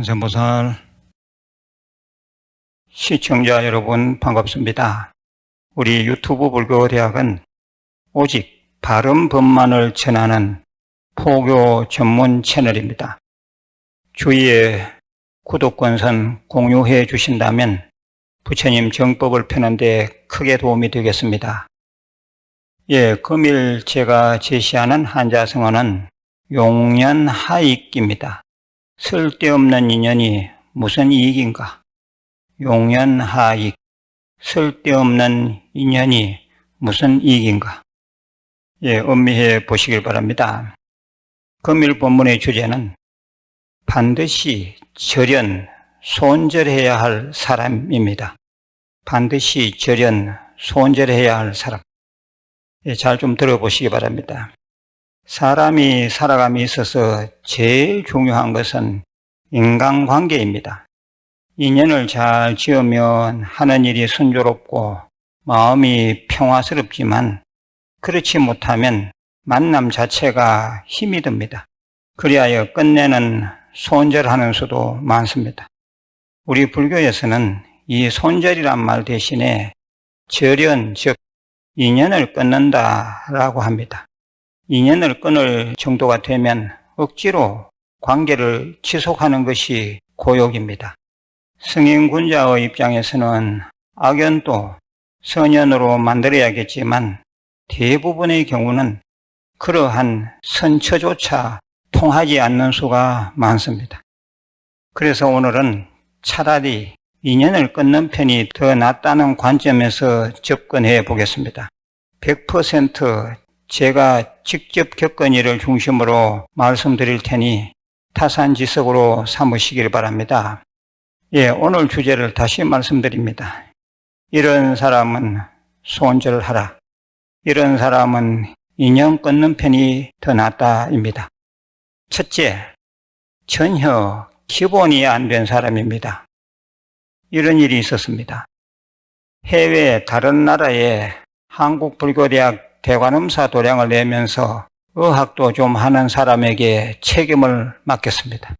관세음보살 시청자 여러분 반갑습니다. 우리 유튜브 불교대학은 오직 바른 법만을 전하는 포교 전문 채널입니다. 주위에 구독권선 공유해 주신다면 부처님 정법을 펴는 데 크게 도움이 되겠습니다. 예, 금일 제가 제시하는 한자성어는 용년 하익입니다. 쓸데없는 인연이 무슨 이익인가? 용연하익. 쓸데없는 인연이 무슨 이익인가? 예, 음미해 보시길 바랍니다. 금일 본문의 주제는 반드시 절연, 손절해야 할 사람입니다. 반드시 절연, 손절해야 할 사람. 예, 잘 좀 들어보시기 바랍니다. 사람이 살아감에 있어서 제일 중요한 것은 인간관계입니다. 인연을 잘 지으면 하는 일이 순조롭고 마음이 평화스럽지만 그렇지 못하면 만남 자체가 힘이 듭니다. 그리하여 끝내는 손절하는 수도 많습니다. 우리 불교에서는 이 손절이란 말 대신에 절연, 즉 인연을 끊는다라고 합니다. 인연을 끊을 정도가 되면 억지로 관계를 지속하는 것이 고욕입니다. 승인군자의 입장에서는 악연도 선연으로 만들어야겠지만 대부분의 경우는 그러한 선처조차 통하지 않는 수가 많습니다. 그래서 오늘은 차라리 인연을 끊는 편이 더 낫다는 관점에서 접근해 보겠습니다. 100% 제가 직접 겪은 일을 중심으로 말씀드릴 테니 타산지석으로 삼으시길 바랍니다. 예, 오늘 주제를 다시 말씀드립니다. 이런 사람은 손절하라. 이런 사람은 인연 끊는 편이 더 낫다입니다. 첫째, 전혀 기본이 안 된 사람입니다. 이런 일이 있었습니다. 해외 다른 나라에 한국 불교대학 대관음사 도량을 내면서 의학도 좀 하는 사람에게 책임을 맡겼습니다.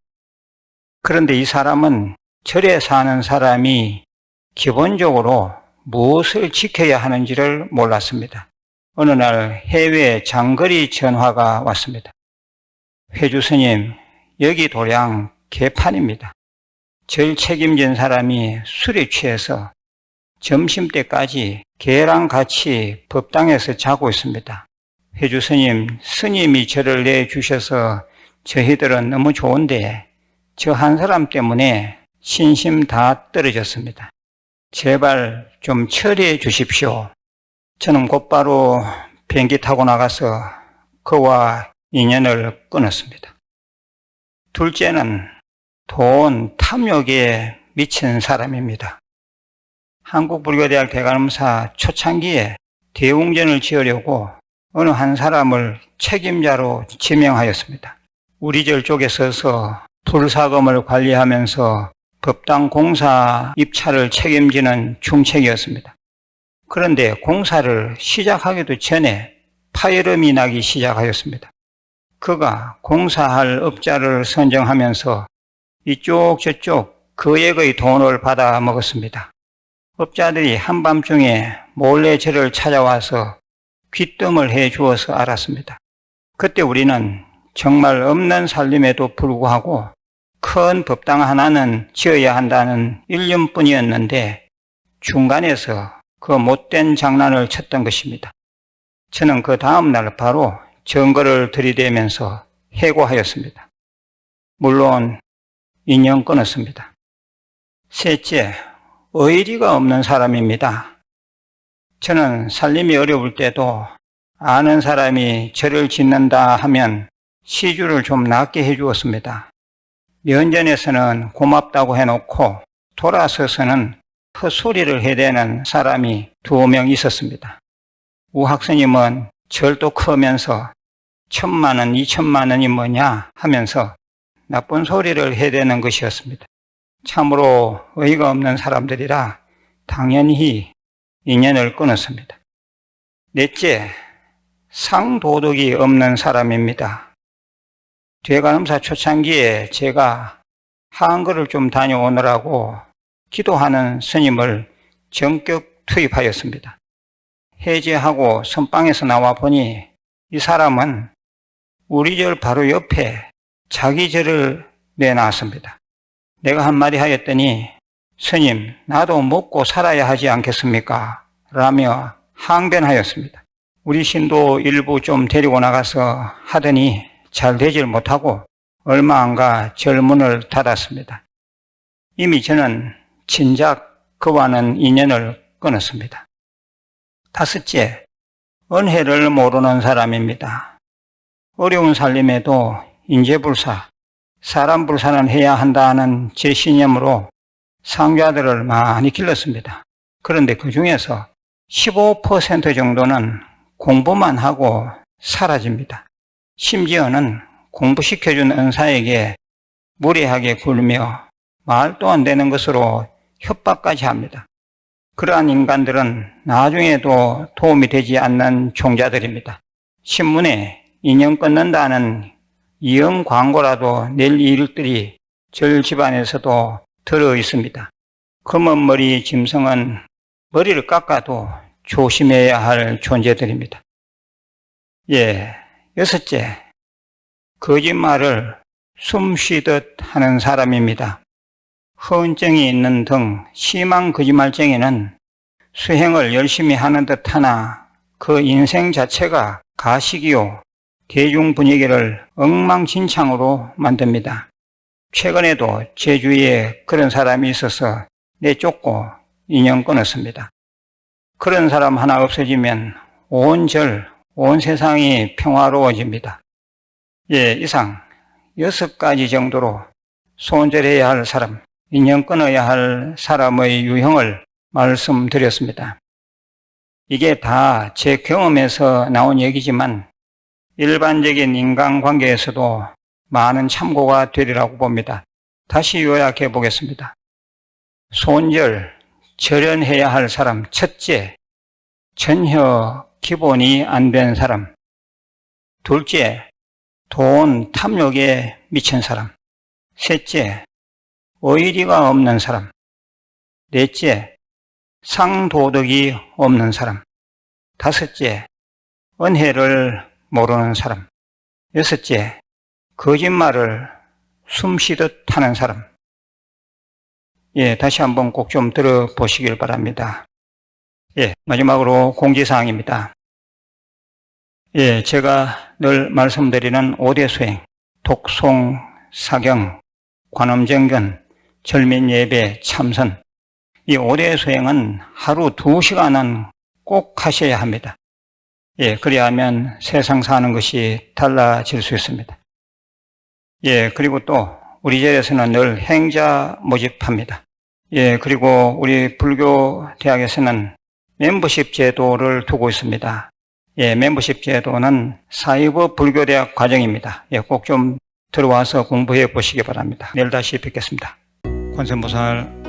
그런데 이 사람은 절에 사는 사람이 기본적으로 무엇을 지켜야 하는지를 몰랐습니다. 어느 날 해외 장거리 전화가 왔습니다. 회주 스님, 여기 도량 개판입니다. 절 책임진 사람이 술에 취해서 점심 때까지 개랑 같이 법당에서 자고 있습니다. 회주 스님, 스님이 저를 내주셔서 저희들은 너무 좋은데 저 한 사람 때문에 신심 다 떨어졌습니다. 제발 좀 처리해 주십시오. 저는 곧바로 비행기 타고 나가서 그와 인연을 끊었습니다. 둘째는 돈 탐욕에 미친 사람입니다. 한국불교대학 대관음사 초창기에 대웅전을 지으려고 어느 한 사람을 책임자로 지명하였습니다. 우리 절 쪽에 서서 불사금을 관리하면서 법당 공사 입찰을 책임지는 중책이었습니다. 그런데 공사를 시작하기도 전에 파열음이 나기 시작하였습니다. 그가 공사할 업자를 선정하면서 이쪽 저쪽 거액의 돈을 받아 먹었습니다. 업자들이 한밤중에 몰래 저를 찾아와서 귀뜸을 해 주어서 알았습니다. 그때 우리는 정말 없는 살림에도 불구하고 큰 법당 하나는 지어야 한다는 일념뿐이었는데 중간에서 그 못된 장난을 쳤던 것입니다. 저는 그 다음날 바로 증거를 들이대면서 해고하였습니다. 물론 인연 끊었습니다. 셋째, 의리가 없는 사람입니다. 저는 살림이 어려울 때도 아는 사람이 저를 짓는다 하면 시주를 좀 낮게 해주었습니다. 면전에서는 고맙다고 해놓고 돌아서서는 헛소리를 해대는 사람이 두 명 있었습니다. 우학스님은 절도 크면서 천만 원, 이천만 원이 뭐냐 하면서 나쁜 소리를 해대는 것이었습니다. 참으로 의의가 없는 사람들이라 당연히 인연을 끊었습니다. 넷째, 상도덕이 없는 사람입니다. 대관음사 초창기에 제가 한글을 좀 다녀오느라고 기도하는 스님을 전격 투입하였습니다. 해제하고 선방에서 나와 보니 이 사람은 우리 절 바로 옆에 자기 절을 내놨습니다. 내가 한마디 하였더니 스님 나도 먹고 살아야 하지 않겠습니까? 라며 항변하였습니다. 우리 신도 일부 좀 데리고 나가서 하더니 잘 되질 못하고 얼마 안 가 절문을 닫았습니다. 이미 저는 진작 그와는 인연을 끊었습니다. 다섯째, 은혜를 모르는 사람입니다. 어려운 살림에도 인재불사, 사람 불사는 해야 한다는 제 신념으로 상자들을 많이 길렀습니다. 그런데 그 중에서 15% 정도는 공부만 하고 사라집니다. 심지어는 공부시켜준 은사에게 무례하게 굴며 말도 안 되는 것으로 협박까지 합니다. 그러한 인간들은 나중에도 도움이 되지 않는 종자들입니다. 신문에 인연 끊는다는 이영 광고라도 낼 일들이 절 집안에서도 들어 있습니다. 검은 머리 짐승은 머리를 깎아도 조심해야 할 존재들입니다. 예, 여섯째, 거짓말을 숨 쉬듯 하는 사람입니다. 허언증이 있는 등 심한 거짓말쟁이는 수행을 열심히 하는 듯 하나 그 인생 자체가 가식이요. 대중 분위기를 엉망진창으로 만듭니다. 최근에도 제 주위에 그런 사람이 있어서 내쫓고 인연 끊었습니다. 그런 사람 하나 없어지면 온 절, 온 세상이 평화로워집니다. 예, 이상 여섯 가지 정도로 손절해야 할 사람, 인연 끊어야 할 사람의 유형을 말씀드렸습니다. 이게 다 제 경험에서 나온 얘기지만 일반적인 인간관계에서도 많은 참고가 되리라고 봅니다. 다시 요약해 보겠습니다. 손절, 절연해야 할 사람, 첫째, 전혀 기본이 안 된 사람. 둘째, 돈 탐욕에 미친 사람. 셋째, 의리가 없는 사람. 넷째, 상도덕이 없는 사람. 다섯째, 은혜를 모르는 사람. 여섯째, 거짓말을 숨쉬듯 하는 사람. 예, 다시 한번 꼭 좀 들어보시길 바랍니다. 예, 마지막으로 공지사항입니다. 예, 제가 늘 말씀드리는 5대 수행, 독송, 사경, 관음정견, 절민예배, 참선, 이 5대 수행은 하루 2시간은 꼭 하셔야 합니다. 예, 그래야 하면 세상 사는 것이 달라질 수 있습니다. 예, 그리고 또 우리 절에서는 늘 행자 모집합니다. 예, 그리고 우리 불교 대학에서는 멤버십 제도를 두고 있습니다. 예, 멤버십 제도는 사이버 불교 대학 과정입니다. 예, 꼭 좀 들어와서 공부해 보시기 바랍니다. 내일 다시 뵙겠습니다. 관세음보살